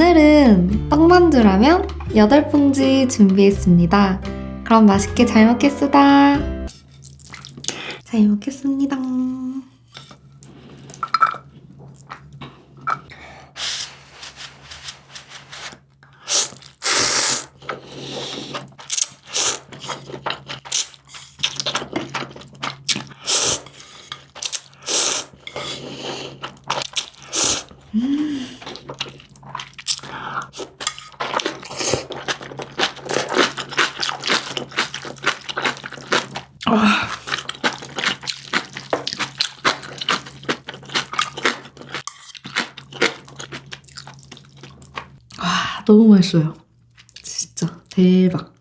오늘은 떡만두라면 8봉지 준비했습니다. 그럼 맛있게 잘 먹겠습니다. 잘 먹겠습니다. 너무 맛있어요. 진짜 대박.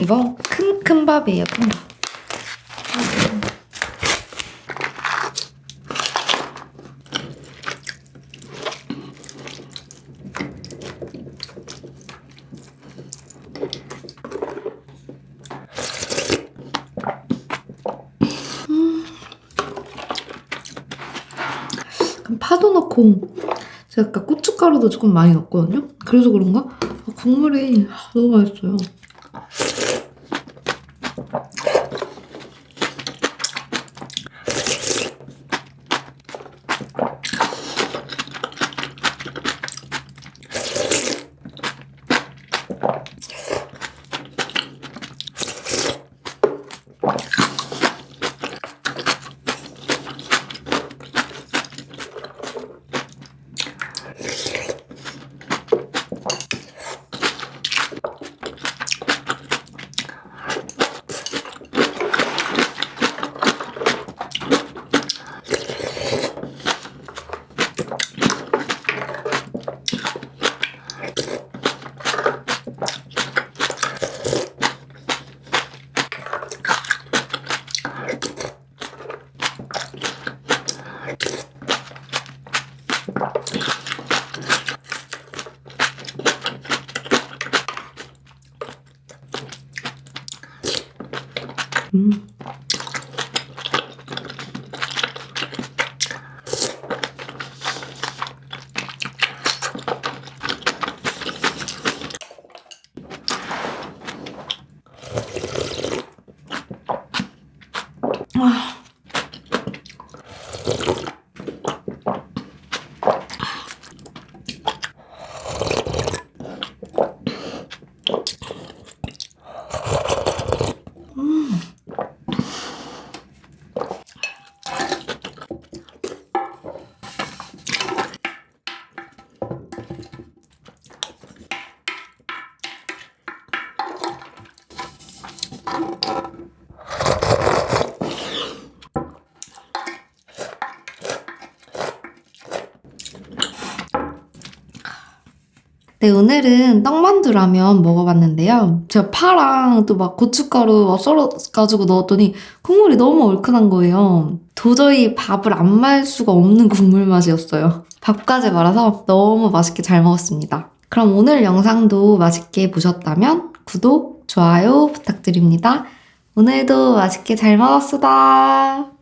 이거 큰, 큰 밥이에요, 큰 밥. 약간 파도 넣고 제가 아까 고춧가루도 조금 많이 넣었거든요. 그래서 그런가 아, 국물이 너무 맛있어요. あっ。Mm. 네, 오늘은 떡만두 라면 먹어봤는데요. 제가 파랑 또 막 고춧가루 막 썰어가지고 넣었더니 국물이 너무 얼큰한 거예요. 도저히 밥을 안 말 수가 없는 국물 맛이었어요. 밥까지 말아서 너무 맛있게 잘 먹었습니다. 그럼 오늘 영상도 맛있게 보셨다면 구독, 좋아요 부탁드립니다. 오늘도 맛있게 잘 먹었수다.